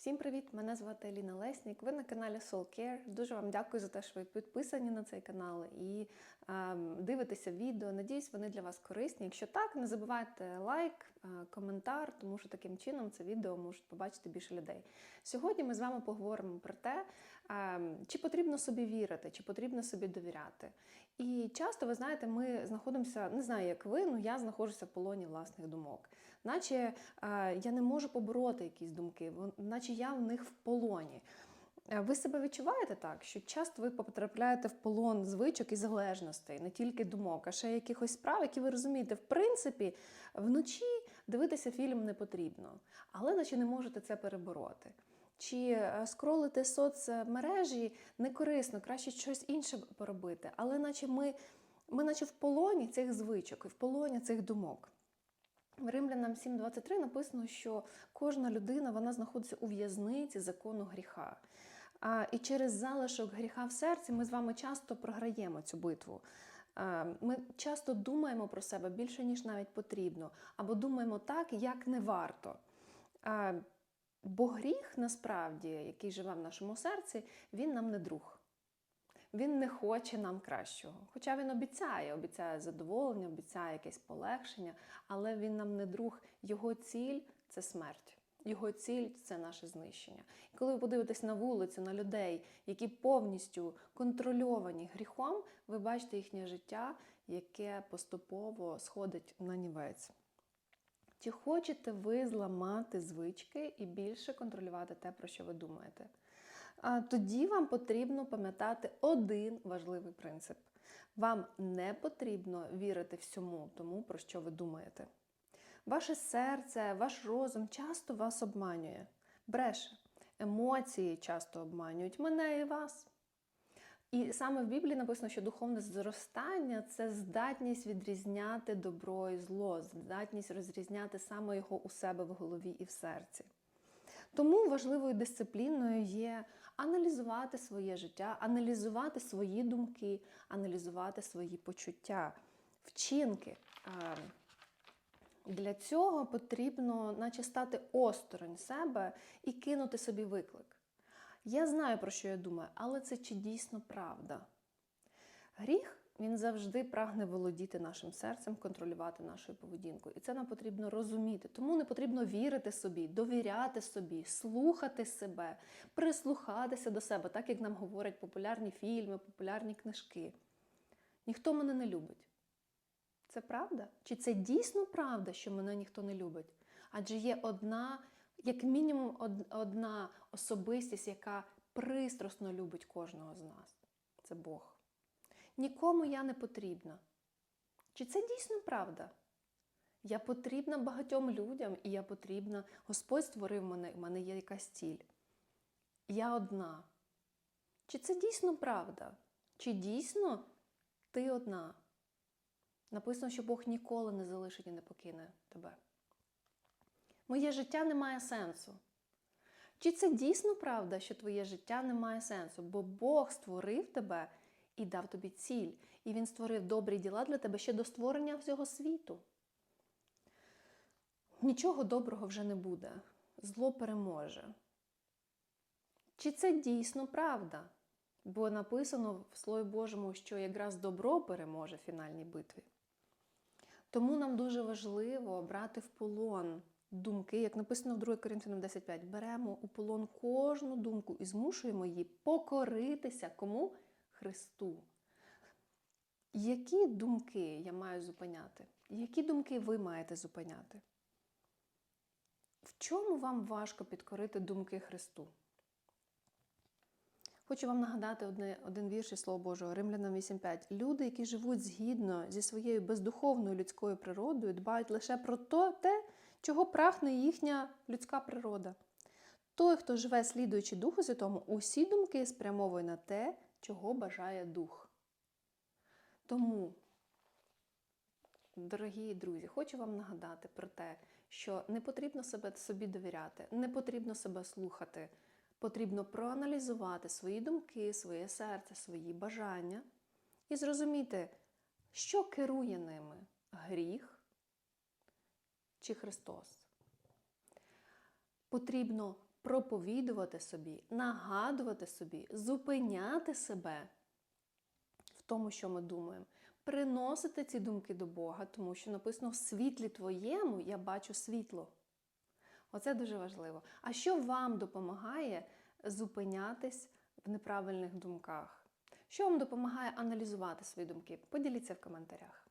Всім привіт! Мене звати Еліна Леснік. Ви на каналі Soul Care. Дуже вам дякую за те, що ви підписані на цей канал і е, дивитеся відео. Надіюсь, вони для вас корисні. Якщо так, не забувайте лайк, е, коментар, тому що таким чином це відео можуть побачити більше людей. Сьогодні ми з вами поговоримо про те, чи потрібно собі вірити, чи потрібно собі довіряти. І часто, ви знаєте, ми знаходимося, не знаю, як ви, але я знаходжуся в полоні власних думок. Наче е, я не можу побороти якісь думки, наче я в них в полоні. Е, Ви себе відчуваєте так, що часто ви потрапляєте в полон звичок і залежностей, не тільки думок, а ще якихось справ, які ви розумієте, в принципі, вночі дивитися фільм не потрібно, але наче не можете це перебороти. Чи е, скролити соцмережі не корисно, краще щось інше поробити, але наче ми, ми наче в полоні цих звичок і в полоні цих думок. В Римлянам 7.23 написано, що кожна людина вона знаходиться у в'язниці закону гріха. А, і через залишок гріха в серці ми з вами часто програємо цю битву. А, ми часто думаємо про себе більше, ніж навіть потрібно, або думаємо так, як не варто. А, бо гріх, насправді, який живе в нашому серці, він нам не друг. Він не хоче нам кращого. Хоча він обіцяє, обіцяє задоволення, обіцяє якесь полегшення, але він нам не друг. Його ціль це смерть. Його ціль це наше знищення. І коли ви подивитесь на вулицю, на людей, які повністю контрольовані гріхом, ви бачите їхнє життя, яке поступово сходить на нівець. Чи хочете ви зламати звички і більше контролювати те, про що ви думаєте? Тоді вам потрібно пам'ятати один важливий принцип: вам не потрібно вірити всьому тому, про що ви думаєте. Ваше серце, ваш розум часто вас обманює, бреше. Емоції часто обманюють мене і вас. І саме в Біблії написано, що духовне зростання це здатність відрізняти добро і зло, здатність розрізняти саме його у себе в голові і в серці. Тому важливою дисципліною є аналізувати своє життя, аналізувати свої думки, аналізувати свої почуття, вчинки. Е, Для цього потрібно, наче стати осторонь себе і кинути собі виклик. Я знаю, про що я думаю, але це чи дійсно правда? Гріх він завжди прагне володіти нашим серцем, контролювати нашу поведінку. І це нам потрібно розуміти. Тому не потрібно вірити собі, довіряти собі, слухати себе, прислухатися до себе, так як нам говорять популярні фільми, популярні книжки. Ніхто мене не любить. Це правда? Чи це дійсно правда, що мене ніхто не любить? Адже є одна, як мінімум, одна особистість, яка пристрасно любить кожного з нас. Це Бог. Нікому я не потрібна. Чи це дійсно правда? Я потрібна багатьом людям, і я потрібна. Господь створив мене, в мене є якась ціль. Я одна. Чи це дійсно правда? Чи дійсно ти одна? Написано, що Бог ніколи не залишить і не покине тебе. Моє життя не має сенсу. Чи це дійсно правда, що твоє життя не має сенсу? Бо Бог створив тебе і дав тобі ціль. І Він створив добрі діла для тебе ще до створення всього світу. Нічого доброго вже не буде. Зло переможе. Чи це дійсно правда? Бо написано в Слові Божому, що якраз добро переможе в фінальній битві. Тому нам дуже важливо брати в полон думки, як написано в 2 Коринфянам 10.5, беремо у полон кожну думку і змушуємо її покоритися кому? Христу. Які думки я маю зупиняти? Які думки ви маєте зупиняти? В чому вам важко підкорити думки Христу? Хочу вам нагадати одне, один вірш із Слова Божого, Римлянам 8.5. Люди, які живуть згідно зі своєю бездуховною людською природою, дбають лише про то, те, чого прагне їхня людська природа. Той, хто живе, слідуючи Духу Святому, усі думки спрямовує на те, чого бажає Дух. Тому, дорогі друзі, хочу вам нагадати про те, що не потрібно себе собі довіряти, не потрібно себе слухати. Потрібно проаналізувати свої думки, своє серце, свої бажання і зрозуміти, що керує ними гріх чи Христос. Потрібно проповідувати собі, нагадувати собі, зупиняти себе в тому, що ми думаємо, приносити ці думки до Бога, тому що написано в світлі твоєму я бачу світло. Оце дуже важливо. А що вам допомагає зупинятись в неправильних думках? Що вам допомагає аналізувати свої думки? Поділіться в коментарях.